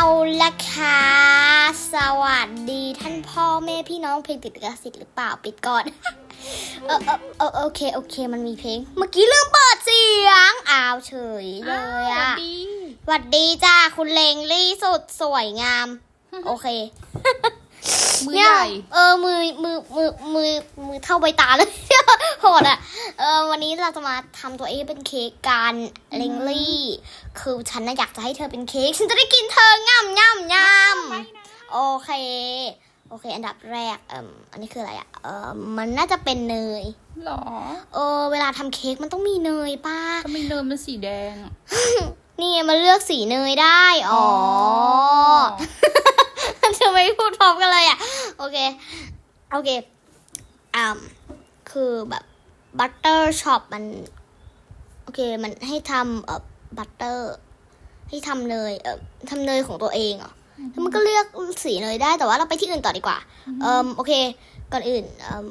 เอาละค่ะสวัสดีท่านพ่อแม่พี่น้องเพลงติดลิขสิทธิ์หรือเปล่าปิดก่อนเออเออเออโอเคโอเค มันมีเพลง เมื่อกี้ลืมเปิดเสียงอ้าวเฉยเลยสวัอะสดีหวัดดีจ้าคุณเลงลี่สุดสวยงาม โอเค มือเนี่ยใหญ่เออมือมือมือมือมือเท่าใบตาเลยโหดอะเออวันนี้เราจะมาทำตัวเองเป็นเค้กกันเลงลี่ คือฉันน่ะอยากจะให้เธอเป็นเค้กฉันจะได้กินเธอย่ำย่ำย่ไม่นะำโอเค โอเค อันดับแรกเอ่มอันนี้คืออะไรอะเออมันน่าจะเป็นเนยหรอเออเวลาทำเค้กมันต้องมีเนยป้าทำไมเนินมันสีแดงอะนี่มันเลือกสีเนยได้อ๋อ ทำไมพูดพร้อมกันเลยอะ โอเค โอเคอ่าคือแบบบัตเตอร์ช็อปมัน โอเค มันให้ทำเอ่อบัตเตอร์ให้ทำเนยเอ่อทำเนยของตัวเองเหรอแล้วมันก็เลือกสีเนยได้แต่ว่าเราไปที่อื่นต่อดีกว่าเอ่มโอเค ก่อนอื่นเอ่ม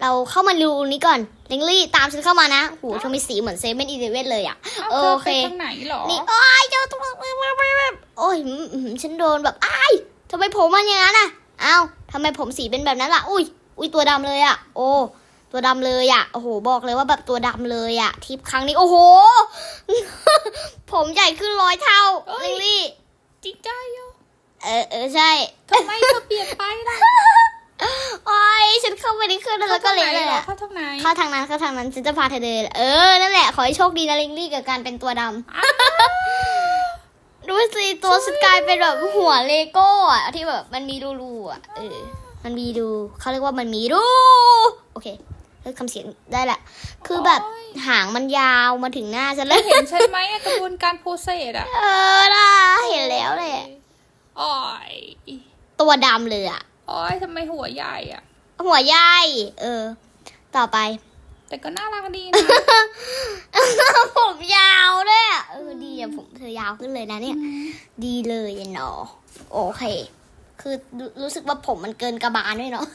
เราเข้ามาดูนี้ก่อนเลงลี่ตามฉันเข้ามานะโหเธอมีสีเหมือนเซเว่นอีเลเว่นเลยอะอ้าวโอเคธไปทางไหนหรอนี่โอ้ยเจ้าตัวโอ้ยอืมอืมฉันโดนแบบอ้าย ทำไมผมมันอย่างนั้นอะอ้าวทำไมผมสีเป็นแบบนั้นล่ะ อุ้ย อุ้ยตัวดำเลยอะ โอ้ ตัวดำเลยอะ โอ้โห บอกเลยว่าแบบตัวดำเลยอะ ทิปครั้งนี้ โอ้โห ผมใหญ่ขึ้นร้อยเท่าลิงลี่ จริงใจโยเออ เออ ใช่ทำไมเธอเปลี่ยนไปล่ะโอ้ยฉันเข้าไปในเครื่องแล้วก็เละเลยอะเข้าทางไหนเข้าทางนั้นเข้าทางนั้นฉันจะพาเธอเดิน เออ นั่นแหละ ขอให้โชคดีนะลิงลี่กับการเป็นตัวดำอ้าว ดูสิตัวสกายเป็นแบบหัวเลโก้อะที่แบบมันมีรูๆอะเออ มันมีรูเขาเรียกว่ามันมีรู โอเคเลิกคำเสียงได้แหละ คือแบบหางมันยาวมาถึงหน้าฉันเลย เห็นใช่ไหมอะกระบวนการโปรเซสอะเออล่ะเห็นแล้วแหละอ้อยตัวดำเลยอะอ้อยทำไมหัวใหญ่อะหัวใหญ่ เออ ต่อไป แต่ก็น่ารักดีนะผมยาวด้วยอะ เออดีอะผมเธอยาวขึ้นเลยนะเนี่ย ดีเลยเนาะโอเค คือรู้รู้สึกว่าผมมันเกินกระบาลด้วยเนาะ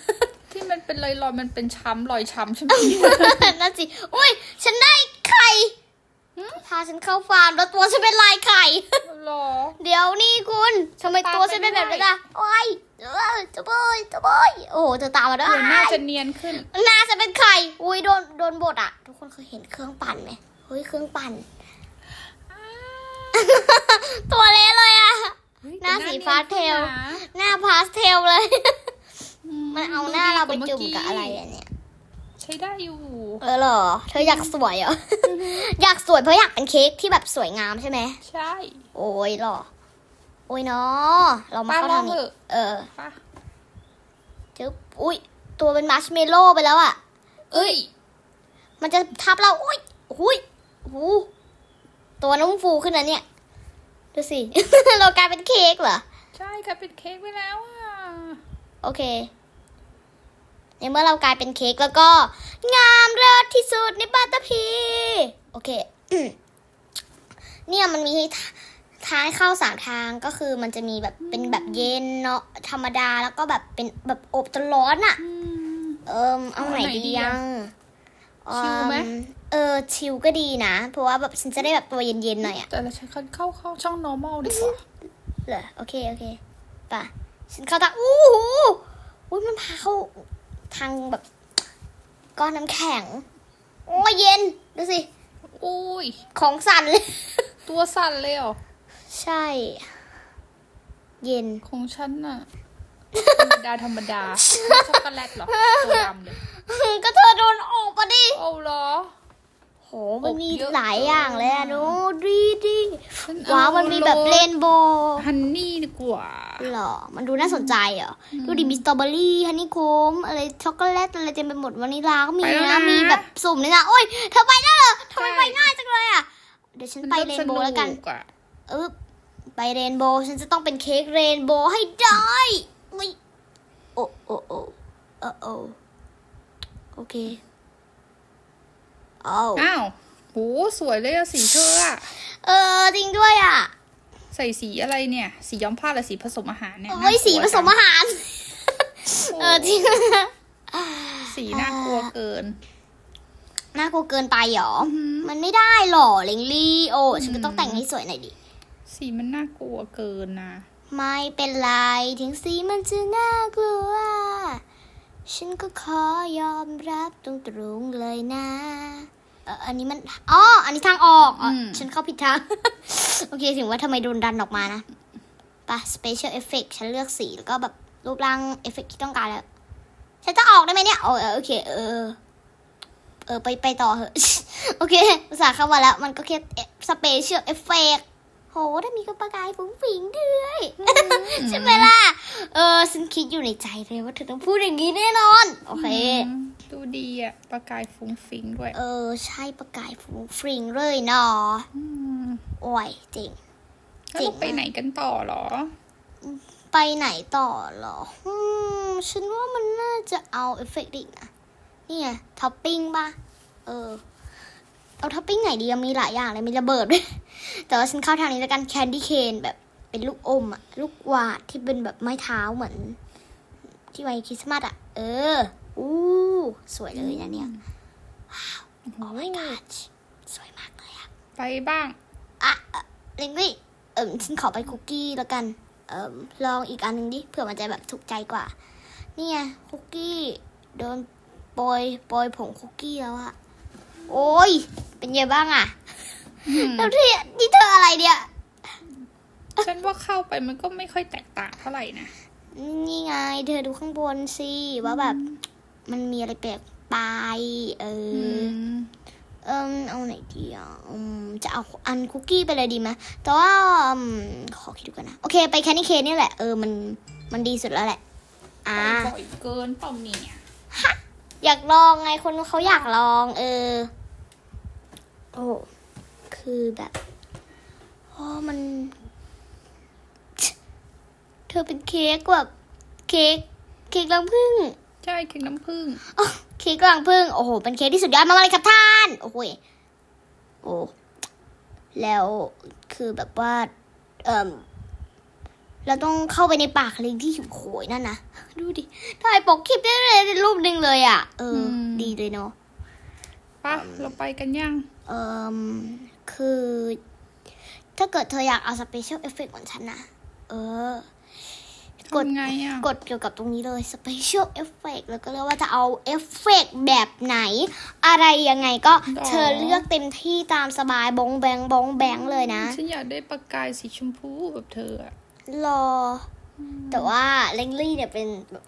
ที่มันเป็นรอยๆมันเป็นช้ำรอยช้ำใช่ไหมนั่นสิอุ้ยฉันได้ไข่หืมพาฉันเข้าฟาร์มแล้วตัวฉันเป็นลายไข่หรอ เดี๋ยวนี่คุณทำไมตามตัวฉันเป็นแบบนี้ล่ะโอ้ยเออจะบอยจะบอยโอ้โหเธอตามมาด้วยเดี๋ยวหน้าจะเนียนขึ้นหน้าฉันเป็นไข่อุ้ยโดนโดนบดอะ ทุกคนเคยเห็นเครื่องปั่นไหมเฮ้ยเครื่องปั่น ตัวเละเลยอะหน้าสีฟ้าเทล หน้าพาสเทลเลย มันเอาหน้าเราไปจุ่มกับอะไรอะเนี่ย ใช้ได้อยู่ เออเหรอ เธออยากสวยเหรอ อยากสวยเพราะอยากเป็นเค้กที่แบบสวยงามใช่ไหม ใช่ โอ้ยเหรอ โอ้ยเนาะเรามาป้าเข้าลอทางงเถนี้อะเออป้าจึ๊บอุ้ย ตัวเป็นมัชเมลโล่ไปแล้วอะเอ้ย มันจะทับเรา อุ้ยอุ้ยหู ตัวนุ่มฟูขึ้นนะเนี่ย ดูสิ เรากลายเป็นเค้กเหรอ ใช่ค่ะเป็นเค้กไปแล้วอะ โอเค ในเมื่อเรากลายเป็นเค้กแล้วก็ งามเลิศที่สุดในปัตตภีโอเค เนี่ยมันมีให้ททางให้เข้าสามทางก็คือมันจะมีแบบเป็นแบบเย็นเนาะธรรมดาแล้วก็แบบเป็นแบบอบจนร้อนอะ่ะอืมเอิมเอาไหนเอาไหนดีดียัอะงชิลไหม เอิ่เออชิลก็ดีนะ เพราะว่าแบบฉันจะได้แบบตัวเย็นๆหน่อยอะแต่เราใช้เข้าเข้าเข้าช่อง normal ดีกว่าเหรอโอเคโอเคป่ะฉันเข้าทางอู้หูอุ้ยมันพาเข้าทางแบบก้อนน้ำแข็ง โอ้ยเย็น ดูสิ อุ้ย ของสั่นเลย ตัวสั่นเลยเหรอ ใช่ เย็น ของฉันน่ะ ธรรมดา ธรรมดาไม่ช็อกโกแลตเหรอ ตัวดำเลย ก็เธอโดนออกปะดิโอ้เหรอ โหมันมีเยอะหลายอย่างเลยอะเกินดูดีดีฉัเอว้าวมันมีแบบเรนโบว์ฮันนี่ดีกว่าหรอ มันดูน่าสนใจเหรอ ดูดิมีสตรอเบอรี่ฮันนี่โคมอะไรช็อกโกแลตอะไรเต็มไปหมดวานิลาก็มีไปแล้วนะนะ มีแบบสุ่มเลยนะ โอ้ยเธอไปได้เหรอทำไมใช่ไปง่ายจังเลยอะเดี๋ยวฉันไปเรนโบว์แล้วกันมัเริ่มสอะเออไปเรนโบว์ฉันจะต้องเป็นเค้กเรนโบว์ให้ได้อุ๊ยโอ้โอ้โอ้โอ้โอ้โอเคเอาอ้าวโหสวยเลยอะสีเธออะเออจริงด้วยอะใส่สีอะไรเนี่ย สีย้อมผ้าหรือสีผสมอาหารเนี่ยโอ้ยสีผสมอาหาร เออจริงสีน่ากลัวเกิน น่ากลัวเกินไปหรอ มันไม่ได้หรอเลงลี่โอ้ฉันก็ต้องแต่งให้สวยหน่อยดิ สีมันน่ากลัวเกินนะ ไม่เป็นไร ถึงสีมันจะน่ากลัว ฉันก็ขอยอมรับตรงๆเลยนะเอออันนี้มันอ๋ออันนี้ทางออกอ๋ออม ฉันเข้าผิดทาง โอเคถึงว่าทำไมโดนดันออกมานะไปะ special effect ฉันเลือกสีแล้วก็แบบรูปร่างเอฟเฟกที่ต้องการแล้ว ฉันจะออกได้ไหมเนี่ยโอเออโอเค เออ เออ ไปไปต่อเหอะ โอเคภาษาห์เข้ามาแล้ว มันก็แค่ special effect โหถ้ามีก็ประกายฟุ้งฟิงด้วย ใช่ไหมล่ะ เออ ฉันคิดอยู่ในใจเลยว่าเธอต้องพูดอย่างนี้แน่นอน โอเค อืม ดูดีอะประกายฟุ้งฟิ้งด้วย เออ ใช่ประกายฟุ้งฟิงเลยเนาะมโอ้ยจริงแล้วเราไปไหนกันต่อเหรอ ไปไหนต่อเหรออืมฉันว่ามันน่าจะเอาเอฟเฟกต์อีกนะนี่ไงท็อปปิ้งป่ะ เออ เอาท็อปปิ้งไหนดีอะมีหลายอย่างเลยมีระเบิดด้วย แต่ว่าฉันเข้าทางนี้แล้วกันแคนดี้เคนแบบเป็นลูกอมอะลูกหวาดที่เป็นแบบไม้เท้าเหมือน ที่ไว้คริสต์มาสอะเออ อู้สวยเลยนะเนี่ยโอ้ my god สวยมากเลยอะไปบ้าง อะลิงลี่เอิมฉันขอไปคุกกี้แล้วกัน เอิมลองอีกอันหนึ่งดิเผื่อมันจะแบบถูกใจกว่า นี่ไงคุกกี้โดนโปรยโปรยผงคุกกี้แล้วอะโอ้ย เป็นไงบ้างอะอืมแล้วที่นี่เธออะไรเนี่ยฉันว่าเข้าไปมันก็ไม่ค่อยแตกต่างเท่าไหร่นะ นี่ไง เธอดูข้างบนสิว่าแบบ มันมีอะไรแปลกไป เอออือมเอิมเอาไหนดีอะอืมจะเอาอันคุกกี้ไปเลยดีไหมแต่ว่าอืมขอคิดดูกันนะ โอเค ไปแคนนี่เคนนี่แหละ เออ มัน มันดีสุดแล้วแหละ อ่าบ่อยเกินเปล่าเนี่ยอยากลองไง คนเขาอยากลอง เออ โอ้ คือแบบโอ้มัน เธอเป็นเค้กแบบ เค้ก เค้กรังผึ้ง ใช่เค้กน้ำผึ้งอ๋อเค้กรังผึ้งโอ้โห เป็นเค้กที่สุดยอดมากเลยครับท่าน โอ้โหยโอ้แล้วคือแบบว่า เอ่มเราต้องเข้าไปในปากลิงที่หิวโหยนั่นนะดูดิถ่ายปกคลิปได้เลยในรูปหนึ่งเลยอะ เอออมดีเลยเนาะปะเราไปกันยัง เอ่มคือ ถ้าเกิดเธออยากเอาสเปเชียลเอฟเฟกเหมือนฉันนะเออ กดทำไงอะกดเกี่ยวกับตรงนี้เลย Special Effect แล้วก็เลือกว่าจะเอาเอฟเฟกแบบไหน อะไรยังไงก็เธอเลือกเต็มที่ตามสบายบงแบงบงแบงเลยนะ ฉันอยากได้ประกายสีชมพูแบบเธออะรอ แต่ว่าเลงลี่เนี่ยเป็นแบบ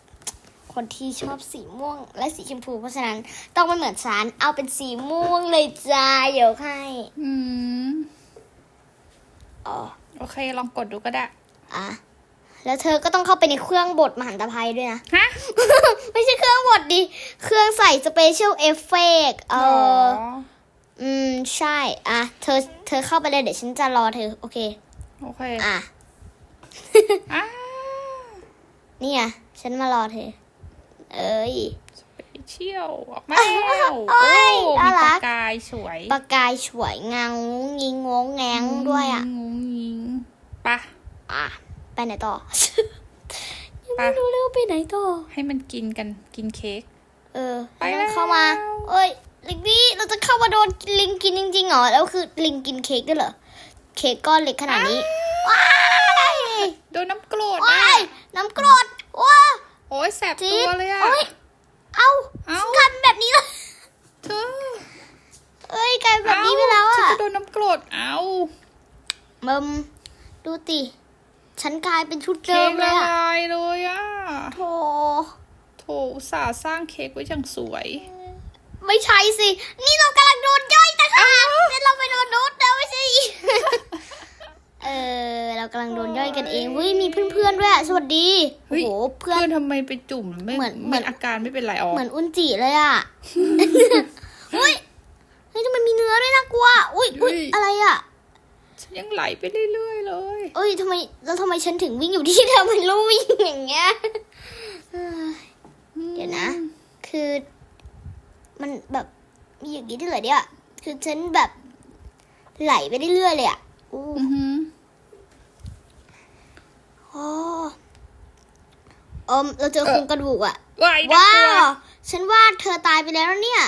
คนที่ชอบสีม่วงและสีชมพู เพราะฉะนั้นต้องไม่เหมือนฉันเอาเป็นสีม่วงเลยจ้าเดี๋ยวให้อืมอ๋อโอเค ลองกดดูก็ได้ อะ แล้วเธอก็ต้องเข้าไปในเครื่องบดมหันตภัยด้วยนะ ฮะ ไม่ใช่เครื่องบดดิ เครื่องใส่ Special Effect เออ อืม ใช่ อะ เธอ เธอเข้าไปเลยเดี๋ยวฉันจะรอเธอ โอเค โอเค อะอ่านี่ไงฉันมารอเธอ เอ้ยไปเที่ยวออกมาแล้วโอ้ยมีน่ารัปกระกายสวยประกายฉวยงางงงิงงงแงงด้วยอะงงยิงปะอะ ไปไหนต่อ ยังไปไม่รู้เลยว่าไปไหนต่อ ให้มันกินกันกินเค้ก เออไปให้แล้มัวนเข้ามา เอ้ย ลิงนี่เราจะเข้ามาโดนลิงกินจริงๆเหรอ แล้วคือลิงกินเค้กด้วยเหรอ เค้กก้อนเล็กขนาดนี้ ว้ายโดนน้ำกรดว้าอะยน้ำกรดว้าโอ้ยแสบจี๊ตัวดเลยอะโอ้ยเอ้าเอ้าฉันทำแบบนี้เลยเธอเอ้ยกลายเป็นแบบนี้ไปแล้วฉันอะจะโดนน้ำกรดเอ้ามึมดูติ ฉันกลายเป็นชุดเดิเค้มกเลละยอะลายเลยอะโถโถอุตส่าห์สร้างเค้กไว้อย่างสวย ไม่ใช่สิ นี่เรากำลังโดนย่อยนะคะนี่เราไปโดนนูดแล้วไม่ใช่เออเรากำลังโดนย่อยกันเองเฮ้ยมีเพื่อนๆด้วยอะสวัสดีเฮ้โอ้ยโหเพื่อนเพื่อนทำไมไปจุ่มไม่เหมือนเหมืไม่อนอาการไม่เป็นไรอ๋อเหมือนอุนจิเลยอะเฮ้ยเฮ้ยทำไมมีเนื้อด้วยนะกลัวอุ้ยอุ้ยอะไรอะ ฉันยังไหลไปเรื่อยๆเลย เอ้ยทำไมแล้วทำไมฉันถึงวิ่งอยู่ที่เดิมมันรู้วิ่งอย่างเงี้ยเอ้ยเดี๋ยวนะ คือ มันแบบมีอย่างนี้ด้วยเหรอเนี่ยคือฉันแบบไหลไปเรื่อยๆเลยอะอู้อือหือโอ้เอมเราเจอโครงกระดูกอะว้ายน่ว้ากลัวฉันว่าเธอตายไปแล้วนะเนี่ย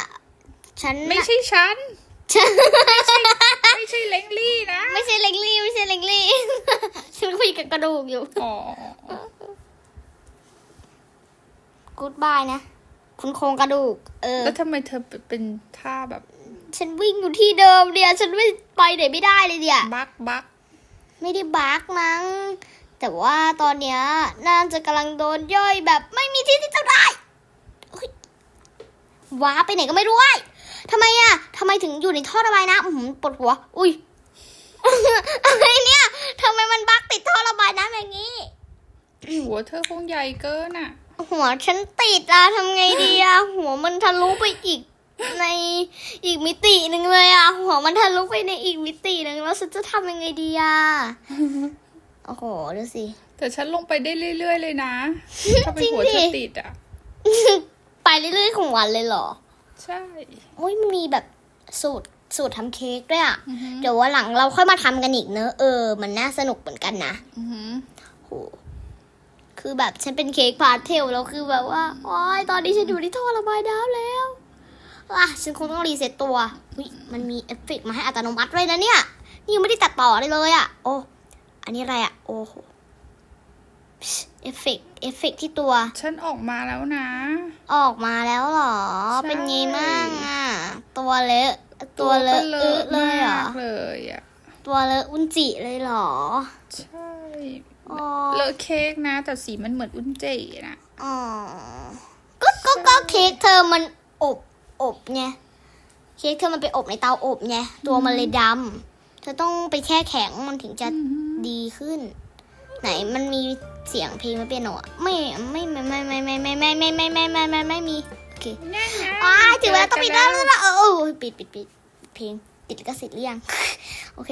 ฉันไม่ใช่ฉัน ฉันไม่ใช่ เล้งลี่นะ ไม่ใช่เล็งลี่ไม่ใช่เล็งลี่ฉฉันคุยกับกระดูกอยู่ อ๋อ กูดบายนะ คุณโครงกระดูก เออ แล้วทำไมเธอเป็นท่าแบบฉันวิ่งอยู่ที่เดิมเดียฉันไม่ไปไหนไม่ได้เลยเดียบักบักไม่ได้บักมั้ง แต่ว่าตอนเนี้ยน่าจะกำลังโดนย่อยแบบไม่มีที่ที่จะได้เฮ้ยว้าไปไหนก็ไม่รู้ไอ้ ทำไมอะทำไมถึงอยู่ในท่อระบายน้ำอื้อหือปวดหัว อุ้ยอะไรเนี่ยทำไมมันบักติดท่อระบายน้ำอย่างนี้ หัวเธอคงใหญ่เกินอะหัวฉันติดอะทำไงดีอะหัวมันทะลุไปอีกในอีกมิติหนึ่งเลยอะหัวมันทะลุไปในอีกมิติหนึ่งแล้วฉันจะทำยังไงดีอะโอ้โหดูสิ แต่ฉันลงไปได้เรื่อยๆเลยนะ ถ้าเป็นหัวจริเธงอดิติดอะไปเรื่อยๆของวันเลยเหรอ ใช่โอ้ยมันมีแบบสูตรสูตรทำเค้กด้วยอะอือหือเดี๋ยววันหลังเราค่อยมาทำกันอีกเนอะเออ มันน่าสนุกเหมือนกันนะอือหือ โหคือแบบฉันเป็นเค้กพาสเทลแล้วคือแบบว่าโอ้ยตอนนี้ฉันอยู่ที่ท่อระบายน้ำแล้วอะฉันคงต้องรีเซ็ตตัวอุ๊ยมันมีเอฟเฟกต์มาให้อัตโนมัติด้วยนะเนี่ย นี่ยังไม่ได้ตัดต่อเลยเลยอะโอ้ อันนี้อะไรอะโอ้โห เอฟเฟกต์เอฟเฟกต์ที่ตัว ฉันออกมาแล้วนะ ออกมาแล้วเหรอ ใช่ เป็นไงมั่งอะตัวเลอะ ตัวเลอะเออะเลยเหรอ มากเลยอะ ตัวเลอะอุนจิเลยเหรอ ใช่อ๋อ เลอะเค้กนะ แต่สีมันเหมือนอุ้นเจนะอ๋อ ก็ก็ก็เค้กเธอมันอบอบไง เค้กเธอมันไปอบในเตาอบไง ตัวมันเลยดำ เธอต้องไปแช่แข็งมันถึงจะดีขึ้น ไหนมันมี เสียงเพลงมาเปียโนอะไม่ไม่ไม่ไม่ไม่ไม่ไม่ไม่ไม่ไม่ไม่ไม่ไม่ไม่มีโอเคง่ายไงอ้ายถึงเวลาต้องปิดแล้วแล้วเออเออปิดปิดปิดเพลงติดลิขสิทธิ์หรือยังโอเค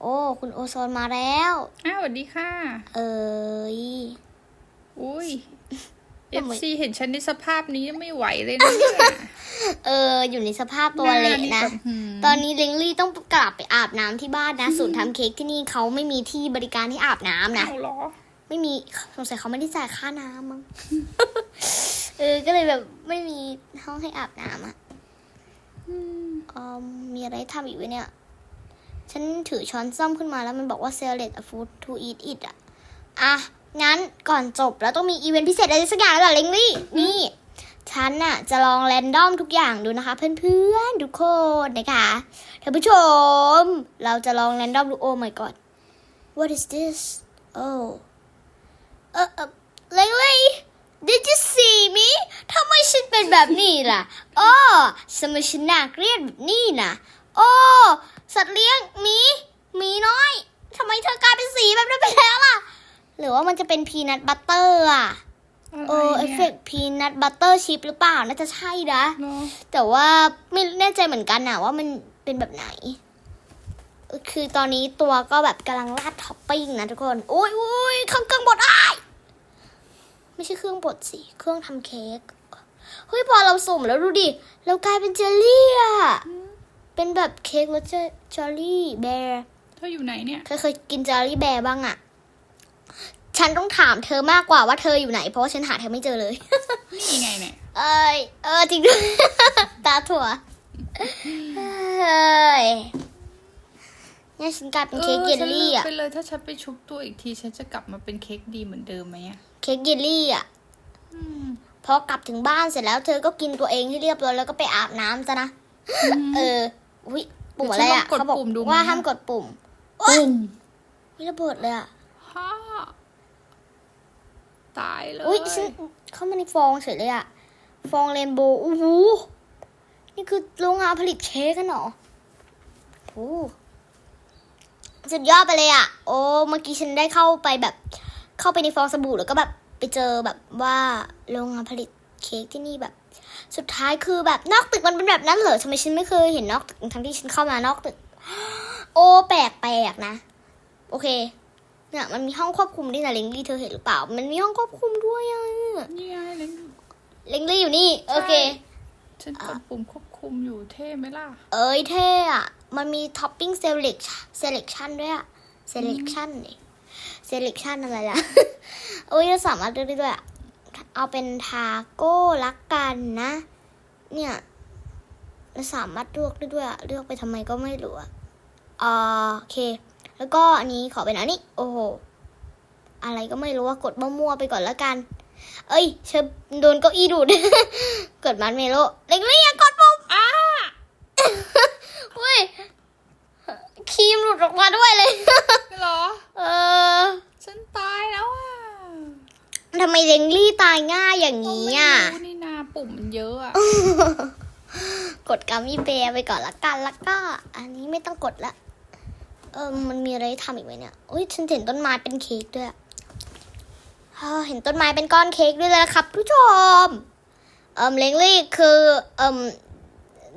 โอ้ คุณโอโซนมาแล้วอ้าวสวัสดีค่ะ เอ้ยอุ้ยเอทำฟไมซีเห็นฉันในสภาพนี้ไม่ไหวเลยนะเนี่ยเออ อยู่ในสภาพตัวเละหานะแบบหืมตอนนี้เลงลี่ต้องกลับไปอาบน้ำที่บ้านนะ ศูนย์ทำเค้กที่นี่เขาไม่มีที่บริการให้อาบน้ำนะเอาเหรอ ไม่มีสงสัยเขาไม่ได้จ่ายค่าน้ำมั้งเออ ก็เลยแบบไม่มีห้องให้อาบน้ำอะอืมอืมมีอะไรทำอีกไหมเนี่ย ฉันถือช้อนซ่อมขึ้นมาแล้วมันบอกว่า select a food to eat it อะ อะ งั้นก่อนจบแล้วต้องมีอีเวนต์พิเศษอะไรสักอย่างแล้วเหรอเลงลี่ นี่ ฉันน่ะ จะลองแรนดอมทุกอย่างดูนะคะ เพื่อนๆทุกคนนะคะท่านผู้ชม เราจะลองแรนดอมดูโอ้ my god what is this oh เออเออเลงลี่ did you see me ทำไมฉันเป็นแบบนี้ล่ะอ้อทำไมฉันน่าเกลียดแบบนี้นะโอ้สัตว์เลี้ยงหมีหมีน้อยทำไมเธอกลายเป็นสีแบบนั้นไปแล้วล่ะ หรือว่ามันจะเป็นพีนัทบัตเตอร์อะเออเอฟเฟกพีนัทบัตเตอร์ชิพหรือเปล่าน่าจะใช่นะ แต่ว่าไม่แน่ใจเหมือนกันนะว่ามันเป็นแบบไหน คือตอนนี้ตัวก็แบบกำลังราดท็อปปิ้งนะทุกคนโอ้ยโอ้ยเครื่องเครื่องบดอ้าย ไม่ใช่เครื่องบดสิ เครื่องทำเค้ก เฮ้ยพอเราสุ่มแล้วดูดิ เรากลายเป็นเจลลี่อะเป็นแบบเค้กรสเจลลี่แบร์เธออยู่ไหนเนี่ยเธอเคยกินเจลลี่แบร์บ้างอะฉันต้องถามเธอมากกว่าว่าเธออยู่ไหน เพราะว่าฉันหาเธอไม่เจอเลยนี่ไงเนี่ย เอ้ย เออจริงด้วยตาถั่วเอ้ย เนี่ยฉันกลายเป็นเค้กเยลลี่อะเออฉันเลิกไปเลยถ้าฉันไปชุบตัวอีกที ฉันจะกลับมาเป็นเค้กดีเหมือนเดิมไหมอะเค้กเยลลี่อะอืมพอกลับถึงบ้านเสร็จแล้วเธอก็กินตัวเองให้เรียบร้อยแล้วก็ไปอาบน้ำซะนะ เออ อุ้ยปุ่มอะไรอะเดี๋ยวฉันลองกดเขาบอกปุ่มดูไหมว่าห้ามกดปุ่มปุ้งไม่ระเบิดเลยอะฮ่าตายเลย อุ้ยฉันเข้ามาในฟองเฉยเลยอะฟองเรนโบว์อู้หูนี่คือโรงงานผลิตเค้กกันเหรอโอ้ สุดยอดไปเลยอะโอ้เมื่อกี้ฉันได้เข้าไปแบบ เข้าไปในฟองสบู่แล้วก็แบบไปเจอแบบว่าโรงงานผลิตเค้กที่นี่แบบ สุดท้ายคือแบบนอกตึกมันเป็นแบบนั้นเหรอทำไมฉันไม่เคยเห็นนอกตึกทั้งที่ฉันเข้ามานอกตึก โอ้แปลกแปลกๆนะ โอเคเนี่ยมันมีห้องควบคุมด้วยนะเล็งลี่เธอเห็นหรือเปล่า มันมีห้องควบคุมด้วยอะนี่ไงเล้งเล็งลี่อยู่นี่ โอเค ฉันกดปุ่มควบคุมอยู่เท่ไหมล่ะ เอ้ยเท่อะ มันมีท็อปปิ้งเซเล c เซเล c ชันด้วยอะเซเล c ชันนี่เซเล c ชันอะไรล่ะ โอ้ยเราสามารถเลือกได้ด้วยอะเอาเป็นทาโก้ลักกันนะ เนี่ยเราสามารถเลือกได้ด้วยอะเลือกไปทำไมก็ไม่รู้อะอ่าโอเค แล้วก็อันนี้ขอเป็นอันนี้ โอ้โห อะไรก็ไม่รู้ว่ากดมั่วๆไปก่อนแล้วกัน เอ้ยเชอโดนเก้าอี้ดูดกดมันเมโลเล็กๆอย่ากดปุ่ม อ้า เฮ้ยครีมหลุดออกมาด้วยเลย เหรอ เออ ฉันตายแล้วอะ ทำไมเลงลี่ตายง่ายอย่างนี้อะก็ไม่รู้นี่นาปุ่มมันเยอะอะกดกัมมี่เบร์ไปก่อนละกันแล้วก็ อันนี้ไม่ต้องกดละ เออมันมีอะไรให้ทำอีกไหมเนี่ยอุ้ยฉันเห็นต้นไม้เป็นเค้กด้วยอะเฮ้อเห็นต้นไม้เป็นก้อนเค้กด้วยเลยนะครับผู้ชม เอิมเลงลี่คือเอิม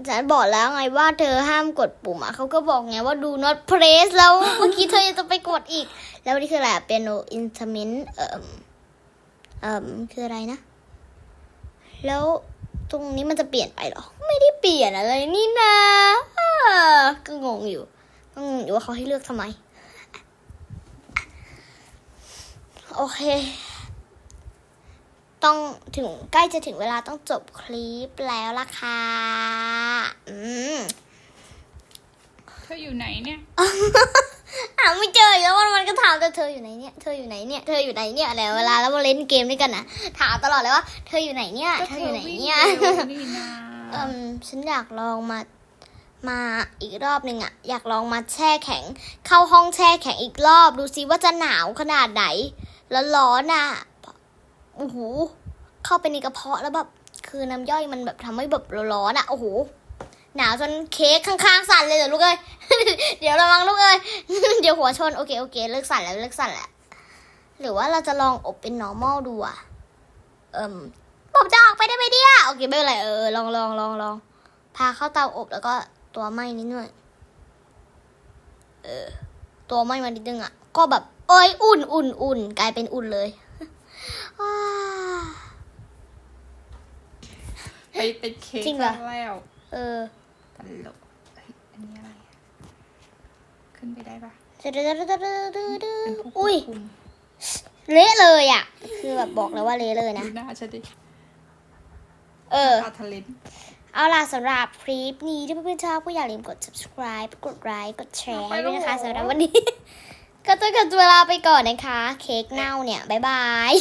ฉันบอกแล้วไงว่าเธอห้ามกดปุ่มอะเขาก็บอกไงว่า do not press แล้วเมื่อกี้เธอยังจะไปกดอีก แล้วนี่คืออะไรเปียโนอินสเมนเอิม เอิมคืออะไรนะ แล้วตรงนี้มันจะเปลี่ยนไปเหรอ ไม่ได้เปลี่ยนอะไรนี่นะอ่าก็งงอยู่ก็งงอยู่ว่าเขาให้เลือกทำไม โอเค ต้องถึงใกล้จะถึงเวลาต้องจบคลิปแล้วล่ะค่ะอืมเธออยู่ไหนเนี่ย หาไม่เจออีกแล้ววันวันๆก็ถามแต่เธออยู่ไหนเนี่ย เธออยู่ไหนเนี่ย เธออยู่ไหนเนี่ยแล้วเวลาแล้วมาเล่นเกมด้วยกันนะถามตลอดเลยว่า เธออยู่ไหนเนี่ยก็เธออยู่ไหนเนี่ยเธอวิ่งเร็วนี่นาเอิมฉันอยากลองมา มาอีกรอบหนึ่งอะอยากลองมาแช่แข็ง เข้าห้องแช่แข็งอีกรอบ ดูซิว่าจะหนาวขนาดไหน แล้วร้อนอะโอ้โห เข้าไปในกระเพาะแล้วแบบ คือน้ำย่อยมันแบบทำให้แบบร้อนๆอะโอ้โห หนาวจนเค้กข้างๆสั่นเลยเหรอลูกเอ้ย เดี๋ยวระวังลูกเอ้ย เดี๋ยวหัวชน โอเค โอเค เลิกสั่นแล้ว เลิกสั่นแล้ว หรือว่าเราจะลองอบเป็น normal ดูอะเอิมผมจะออกไปได้ไหมเนี่ยโอเค ไม่เป็นไร เออ ลองลองลองลอง พาเข้าเตาอบแล้วก็ตัวไหม้นิดหน่อย เออ ตัวไหม้มานิดนึงอะก็แบบ เอ้ย อุ่นอุ่นอุ่นกลายเป็นอุ่นเลยว้าไปติดเค้กจริงเหรอแล้ว เออตลกเฮ้ยอันนี้อะไรอะ ขึ้นไปได้ปะอุ้ยคุมเละเลยอะ คือแบบบอกเลยว่าเละเลยนะดูหน้าฉันดิเอออาทะเลนเอาล่ะสำหรับคลิปนี้ถ้าเพื่อนๆชอบก็อย่าลืมกด subscribe กดไลค์กดแชร์ด้วยนะคะสำหรับวันนี้ ก็ต้องขอตัวลาไปก่อนนะคะ เค้กเน่าเนี่ย บ๊ายบาย